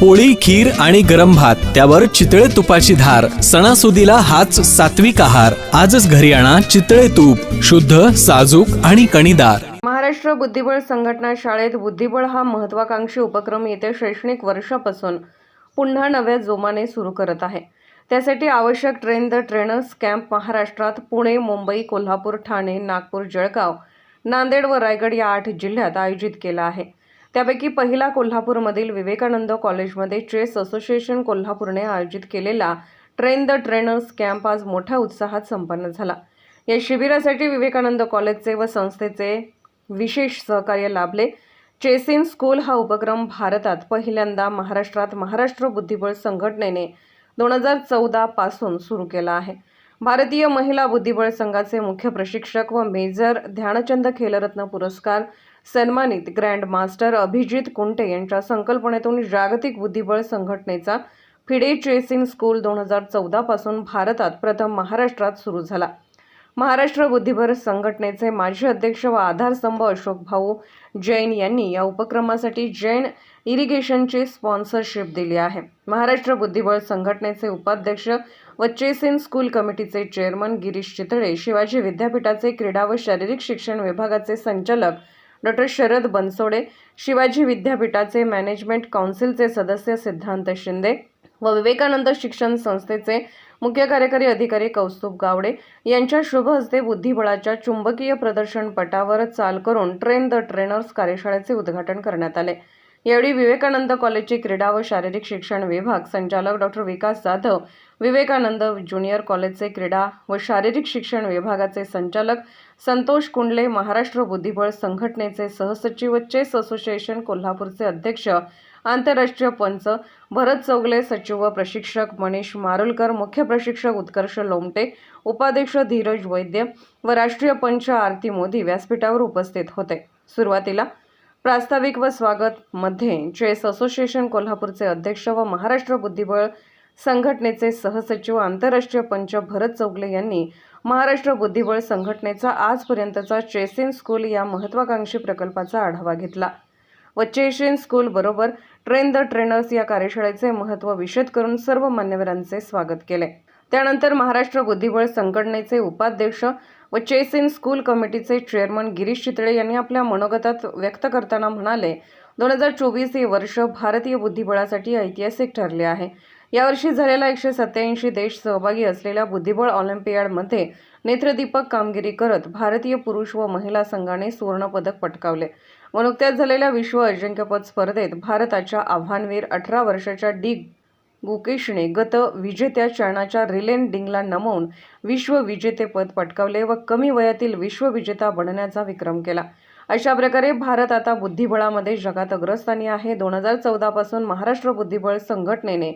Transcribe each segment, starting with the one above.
पोळी खीर आणि गरम भात त्यावर चितळे तुपाची धार सणासुदीला हाच सात्विक आहार. आजच घरी आणा चितळे तूप शुद्ध साजूक आणि कणीदार. महाराष्ट्र बुद्धिबळ संघटना शाळेत बुद्धिबळ हा महत्वाकांक्षी उपक्रम येत्या शैक्षणिक वर्षापासून पुन्हा नव्या जोमाने सुरू करत आहे. त्यासाठी आवश्यक ट्रेन द ट्रेनर्स कॅम्प महाराष्ट्रात पुणे मुंबई कोल्हापूर ठाणे नागपूर जळगाव नांदेड व रायगड या आठ जिल्ह्यात आयोजित केला आहे. त्यापैकी पहिला कोल्हापूरमधील विवेकानंद कॉलेजमध्ये चेस असोसिएशन कोल्हापूरने आयोजित केलेला ट्रेन द ट्रेनर्स कॅम्प आज मोठ्या उत्साहात संपन्न झाला. या शिबिरासाठी विवेकानंद कॉलेजचे व संस्थेचे विशेष सहकार्य लाभले. चेस इन स्कूल हा उपक्रम भारतात पहिल्यांदा महाराष्ट्रात महाराष्ट्र बुद्धिबळ संघटनेने दोन हजार चौदापासून सुरू केला आहे. भारतीय महिला बुद्धिबळ संघाचे मुख्य प्रशिक्षक व मेजर ध्यानचंद खेलरत्न पुरस्कार सन्मानित ग्रँड मास्टर अभिजित कुंटे यांच्या संकल्पनेतून जागतिक बुद्धिबळ संघटनेचा फिडे चेसिन स्कूल दोन हजार चौदापासून भारतात प्रथम महाराष्ट्रात सुरू झाला. महाराष्ट्र बुद्धिबळ संघटनेचे माजी अध्यक्ष व आधारस्तंभ अशोक भाऊ जैन यांनी या उपक्रमासाठी जैन इरिगेशनची स्पॉन्सरशिप दिली आहे. महाराष्ट्र बुद्धिबळ संघटनेचे उपाध्यक्ष व चेसिन स्कूल कमिटीचे चेअरमन गिरीश चितळे शिवाजी विद्यापीठाचे क्रीडा व शारीरिक शिक्षण विभागाचे संचालक डॉक्टर शरद बनसोडे शिवाजी विद्यापीठाचे मॅनेजमेंट काउन्सिलचे सदस्य सिद्धांत शिंदे व विवेकानंद शिक्षण संस्थेचे मुख्य कार्यकारी अधिकारी कौस्तुभ गावडे यांच्या शुभ हस्ते बुद्धिबळाच्या चुंबकीय प्रदर्शन पटावर चाल करून ट्रेन द ट्रेनर्स कार्यशाळेचे उद्घाटन करण्यात आले. यावेळी विवेकानंद कॉलेजचे क्रीडा व शारीरिक शिक्षण विभाग संचालक डॉक्टर विकास जाधव विवेकानंद ज्युनियर कॉलेजचे क्रीडा व शारीरिक शिक्षण विभागाचे संचालक संतोष कुंडले महाराष्ट्र बुद्धिबळ संघटनेचे सहसचिव व चेस असोसिएशन कोल्हापूरचे अध्यक्ष आंतरराष्ट्रीय पंच भरत चौगले सचिव व प्रशिक्षक मनीष मारुलकर मुख्य प्रशिक्षक उत्कर्ष लोमटे उपाध्यक्ष धीरज वैद्य व राष्ट्रीय पंच आरती मोदी व्यासपीठावर उपस्थित होते. सुरुवातीला प्रास्ताविक व स्वागत मध्ये चेस असोसिएशन कोल्हापूरचे अध्यक्ष व महाराष्ट्र बुद्धिबळ संघटनेचे सहसचिव आंतरराष्ट्रीय पंच भरत चौगले यांनी महाराष्ट्र बुद्धिबळ संघटनेचा आजपर्यंतचा चेसिन स्कूल या महत्वाकांक्षी प्रकल्पाचा आढावा घेतला. व चेशिन स्कूल बरोबर ट्रेन द ट्रेनर्स या कार्यशाळेचे महत्त्व विशद करून सर्व मान्यवरांचे स्वागत केले. त्यानंतर महाराष्ट्र बुद्धिबळ संघटनेचे उपाध्यक्ष व चेसिन स्कूल कमिटीचे चेअरमन गिरीश चितळे यांनी आपल्या मनोगतात व्यक्त करताना म्हणाले दोन हजार चोवीस हे वर्ष भारतीय बुद्धिबळासाठी ऐतिहासिक ठरले आहे. यावर्षी झालेला एकशे सत्याऐंशी देश सहभागी असलेल्या बुद्धिबळ ऑलिम्पियाडमध्ये नेत्रदीपक कामगिरी करत भारतीय पुरुष व महिला संघाने सुवर्णपदक पटकावले. व नुकत्याच झालेल्या विश्व अजिंक्यपद स्पर्धेत भारताच्या आव्हानवीर अठरा वर्षाच्या डी गुकेशने गत विजेत्या चरणाच्या रिलेन डिंगला नमवून विश्वविजेतेपद पटकावले व कमी वयातील विश्वविजेता बनण्याचा विक्रम केला. अशा प्रकारे भारत आता बुद्धिबळामध्ये जगात अग्रस्थानी आहे. दोन हजार चौदापासून महाराष्ट्र बुद्धिबळ संघटनेने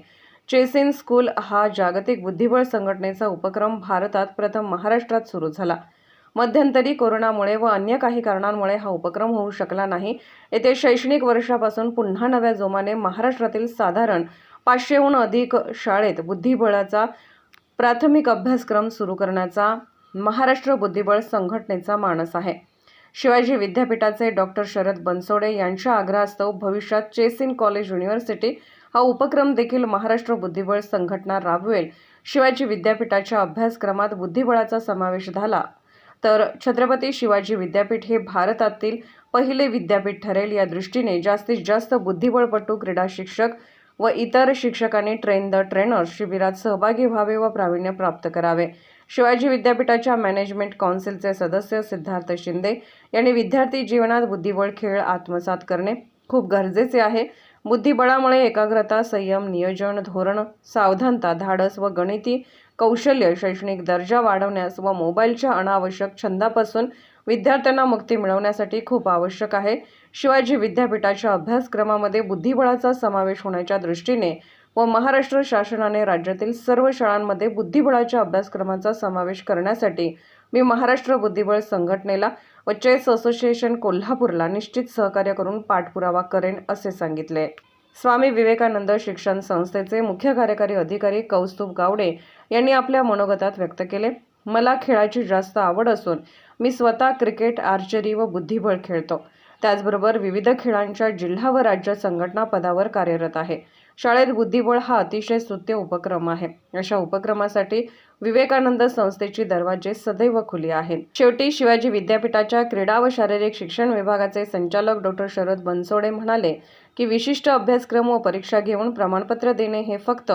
चेसिन स्कूल हा जागतिक बुद्धिबळ संघटनेचा उपक्रम भारतात प्रथम महाराष्ट्रात सुरू झाला. मध्यंतरी कोरोनामुळे व अन्य काही कारणांमुळे हा उपक्रम होऊ शकला नाही. येथे शैक्षणिक वर्षापासून पुन्हा नव्या जोमाने महाराष्ट्रातील साधारण पाचशेहून अधिक शाळेत बुद्धिबळाचा प्राथमिक अभ्यासक्रम सुरू करण्याचा महाराष्ट्र बुद्धिबळ संघटनेचा मानस आहे. शिवाजी विद्यापीठाचे डॉक्टर शरद बनसोडे यांच्या आग्रहास्तव भविष्यात चेस इन कॉलेज युनिव्हर्सिटी हा उपक्रम देखील महाराष्ट्र बुद्धिबळ संघटना राबवेल. शिवाजी विद्यापीठाच्या अभ्यासक्रमात बुद्धिबळाचा समावेश झाला. तर छत्रपती शिवाजी विद्यापीठ हे भारतातील पहिले विद्यापीठ ठरेल या दृष्टीने जास्तीत जास्त बुद्धिबळपटू क्रीडा शिक्षक व इतर शिक्षकांनी ट्रेन द ट्रेनर्स शिबिरात सहभागी व्हावे व प्रावीण्य प्राप्त करावे. शिवाजी विद्यापीठाच्या मॅनेजमेंट काउन्सिलचे सदस्य सिद्धार्थ शिंदे यांनी विद्यार्थी जीवनात बुद्धिबळ खेळ आत्मसात करणे खूप गरजेचे आहे. बुद्धिबळामुळे एकाग्रता संयम नियोजन धोरण सावधानता धाडस व गणिती कौशल्य शैक्षणिक दर्जा वाढवण्यास व मोबाईलच्या अनावश्यक छंदापासून विद्यार्थ्यांना मुक्ती मिळवण्यासाठी खूप आवश्यक आहे. शिवाजी विद्यापीठाच्या अभ्यासक्रमामध्ये बुद्धिबळाचा समावेश होण्याच्या दृष्टीने व महाराष्ट्र शासनाने राज्यातील सर्व शाळांमध्ये बुद्धिबळाच्या अभ्यासक्रमाचा समावेश करण्यासाठी मी महाराष्ट्र बुद्धिबळ संघटनेला व चेस असोसिएशन कोल्हापूरला निश्चित सहकार्य करून पाठपुरावा करेन असे सांगितले. स्वामी विवेकानंद शिक्षण संस्थेचे मुख्य कार्यकारी अधिकारी कौस्तुभ गावडे यांनी आपल्या मनोगतात व्यक्त केले. मला खेळाची जास्त आवड असून मी स्वतः क्रिकेट आर्चरी व बुद्धिबळ खेळतो. त्याचबरोबर विविध खेळांच्या जिल्हा व राज्य संघटना पदावर कार्यरत आहे. शाळेत बुद्धिबळ हा अतिशय स्तुत्य उपक्रम आहे. अशा उपक्रमासाठी विवेकानंद संस्थेची दरवाजे सदैव खुली आहेत. शेवटी शिवाजी विद्यापीठाच्या क्रीडा व शारीरिक शिक्षण विभागाचे संचालक डॉक्टर शरद बनसोडे म्हणाले की विशिष्ट अभ्यासक्रम व परीक्षा घेऊन प्रमाणपत्र देणे हे फक्त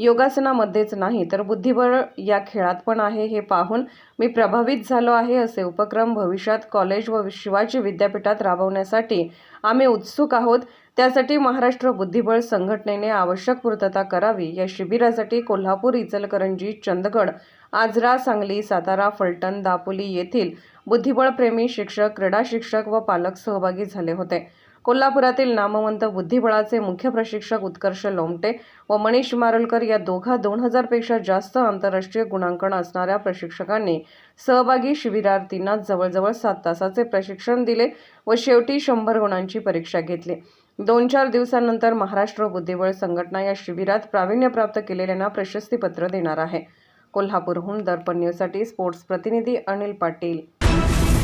योगासनामध्येच नाही तर बुद्धिबळ या खेळात पण आहे हे पाहून मी प्रभावित झालो आहे असे उपक्रम भविष्यात कॉलेज व शिवाजी विद्यापीठात राबवण्यासाठी आम्ही उत्सुक आहोत. त्यासाठी महाराष्ट्र बुद्धिबळ संघटनेने आवश्यक पूर्तता करावी. या शिबिरासाठी कोल्हापूर इचलकरंजी चंदगड आजरा सांगली सातारा फलटण दापोली येथील बुद्धिबळप्रेमी शिक्षक क्रीडा शिक्षक व पालक सहभागी झाले होते. कोल्हापुरातील नामवंत बुद्धिबळाचे मुख्य प्रशिक्षक उत्कर्ष लोमटे व मनीष मारलकर या दोघा दोन हजारपेक्षा जास्त आंतरराष्ट्रीय गुणांकन असणाऱ्या प्रशिक्षकांनी सहभागी शिबिरार्थींना जवळजवळ सात तासाचे प्रशिक्षण दिले व शेवटी शंभर गुणांची परीक्षा घेतली. दोन चार दिवसांनंतर महाराष्ट्र बुद्धिबळ संघटना या शिबिरात प्रावीण्य प्राप्त केलेल्यांना प्रशस्तीपत्र देणार आहे. कोल्हापूरहून दर्पण न्यूजसाठी स्पोर्ट्स प्रतिनिधी अनिल पाटील.